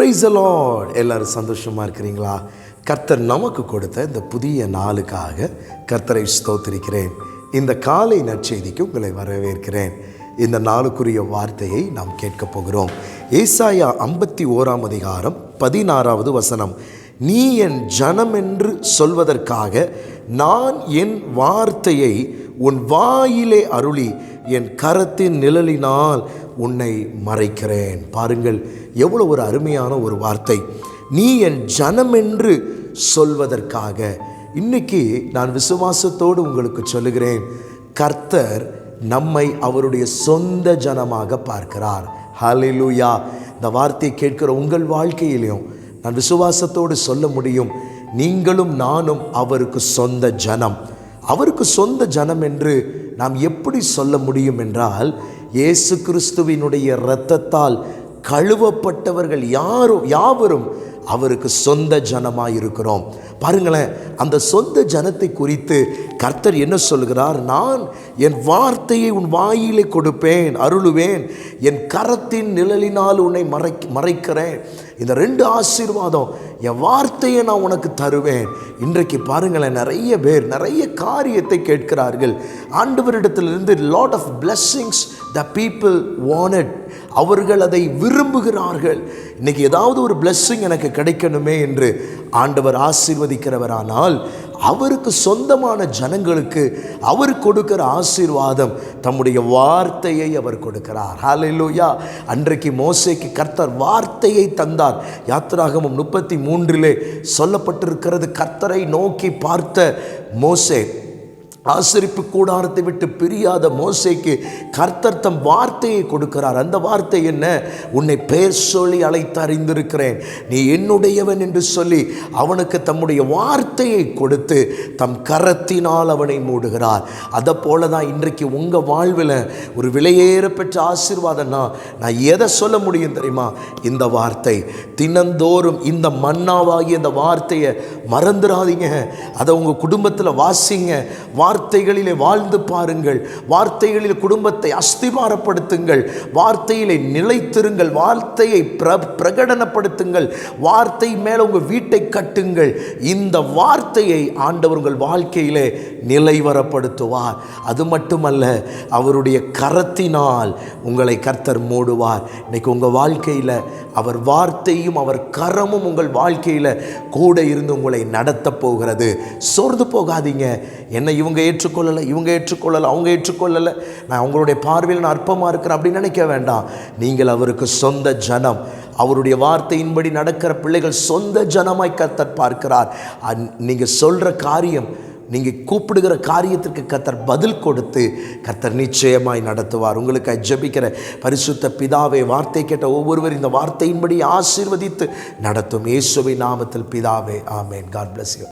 Price Lord எல்லாரும் சந்தோஷமாக இருக்கிறீங்களா? கர்த்தர் நமக்கு கொடுத்த இந்த புதிய நாளுக்காக கர்த்தரை ஸ்தோத்திருக்கிறேன். இந்த காலை நற்செய்திக்கு உங்களை வரவேற்கிறேன். இந்த நாளுக்குரிய வார்த்தையை நாம் கேட்கப் போகிறோம். ஏசாயா ஐம்பத்தி ஓராம் அதிகாரம் பதினாறாவது வசனம். நீ என் ஜனம் என்று சொல்வதற்காக நான் என் வார்த்தையை உன் வாயிலே அருளி என் கரத்தின் நிழலினால் உன்னை மறைக்கிறேன். பாருங்கள் எவ்வளோ ஒரு அருமையான ஒரு வார்த்தை. நீ என் ஜனம் என்று சொல்வதற்காக. இன்னைக்கு நான் விசுவாசத்தோடு உங்களுக்கு சொல்லுகிறேன். கர்த்தர் நம்மை அவருடைய சொந்த ஜனமாக பார்க்கிறார். ஹலிலுயா இந்த வார்த்தையை கேட்கிற உங்கள் வாழ்க்கையிலையும் நான் விசுவாசத்தோடு சொல்ல முடியும். நீங்களும் நானும் அவருக்கு சொந்த ஜனம். அவருக்கு சொந்த ஜனம் என்று நாம் எப்படி சொல்ல முடியும் என்றால் இயேசு கிறிஸ்துவினுடைய இரத்தத்தால் கழுவப்பட்டவர்கள் யாரும் யாவரும் அவருக்கு சொந்த ஜனமாக இருக்கிறோம் பாருங்களேன் அந்த சொந்த ஜனத்தை குறித்து கர்த்தர் என்ன சொல்கிறார் நான் என் வார்த்தையை உன் வாயிலே கொடுப்பேன் அருளுவேன் என் கரத்தின் நிழலினால் உன்னை மறை மறைக்கிறேன். இந்த ரெண்டு ஆசீர்வாதம் என் வார்த்தையை நான் உனக்கு தருவேன். இன்றைக்கு பாருங்களேன் நிறைய பேர் நிறைய காரியத்தை கேட்கிறார்கள். ஆண்டவரிடத்திலிருந்து lot of blessings the people wanted அவர்கள் அதை விரும்புகிறார்கள். இன்னைக்கு ஏதாவது ஒரு பிளெஸ்ஸிங் எனக்கு கிடைக்கணுமே என்று ஆண்டவர் ஆசீர்வதிக்கிறவரானால் அவருக்கு சொந்தமான ஜனங்களுக்கு அவர் கொடுக்கிற ஆசீர்வாதம் தம்முடைய வார்த்தையை அவர் கொடுக்கிறார். ஹalleluya அன்றைக்கு மோசேக்கு கர்த்தர் வார்த்தையை தந்தார். யாத்திராகமும் முப்பத்தி மூன்றிலே சொல்லப்பட்டிருக்கிறது கர்த்தரை நோக்கி பார்த்த மோசே ஆசரிப்பு கூடாரத்தை விட்டு பிரியாத மோசைக்கு கர்த்தர் தம் வார்த்தையை கொடுக்கிறார். அந்த வார்த்தை என்ன? உன்னை பெயர் சொல்லி அழைத்து அறிந்திருக்கிறேன். நீ என்னுடையவன் என்று சொல்லி அவனுக்கு தம்முடைய வார்த்தையை கொடுத்து தம் கரத்தினால் அவனை மூடுகிறார். அதை போல தான் இன்றைக்கு உங்கள் வாழ்வில் ஒரு விலையேற பெற்ற ஆசீர்வாதம்னா நான் எதை சொல்ல முடியும் தெரியுமா? இந்த வார்த்தை. தினந்தோறும் இந்த மன்னாவாகி இந்த வார்த்தையை மறந்துடாதீங்க அதை உங்கள் குடும்பத்தில் வாசிங்க. வா வார்த்தைகளிலே வாழ்ந்து பாருங்கள். வார்த்தைகளில் குடும்பத்தை அஸ்திபாரப்படுத்துங்கள். வார்த்தையிலே நிலைத்திருங்கள். வார்த்தையை பிர பிரகடனப்படுத்துங்கள். வார்த்தை மேலே உங்கள் வீட்டை கட்டுங்கள். இந்த வார்த்தையை ஆண்டவர் உங்கள் வாழ்க்கையிலே நிலைவரப்படுத்துவார். அது மட்டுமல்ல அவருடைய கரத்தினால் உங்களை கர்த்தர் மூடுவார். இன்னைக்கு உங்கள் வாழ்க்கையில் அவர் வார்த்தையும் அவர் கரமும் உங்கள் வாழ்க்கையில் கூட இருந்து உங்களை நடத்த போகிறது. சோர்ந்து போகாதீங்க. என்னை இவங்க ஏற்றுக்கொள்ளலை இவங்க ஏற்றுக்கொள்ளலை அவங்க ஏற்றுக்கொள்ளலை. நான் அவங்களுடைய பார்வையில் நான் அற்பமாக இருக்கிறேன் அப்படின்னு நினைக்க வேண்டாம். நீங்கள் அவருக்கு சொந்த ஜனம். அவருடைய வார்த்தையின்படி நடக்கிற பிள்ளைகள் சொந்த ஜனமாய் கத்தர் பார்க்கிறார். நீங்கள் சொல்கிற காரியம் நீங்கள் கூப்பிடுகிற காரியத்திற்கு கத்தர் பதில் கொடுத்து கத்தர் நிச்சயமாய் நடத்துவார். உங்களுக்கு ஜெபிக்கிற பரிசுத்த பிதாவை வார்த்தை கேட்ட ஒவ்வொருவர் இந்த வார்த்தையின்படி ஆசீர்வதித்து நடத்தும். இயேசுவை நாமத்தில் பிதாவே ஆமேன். God bless you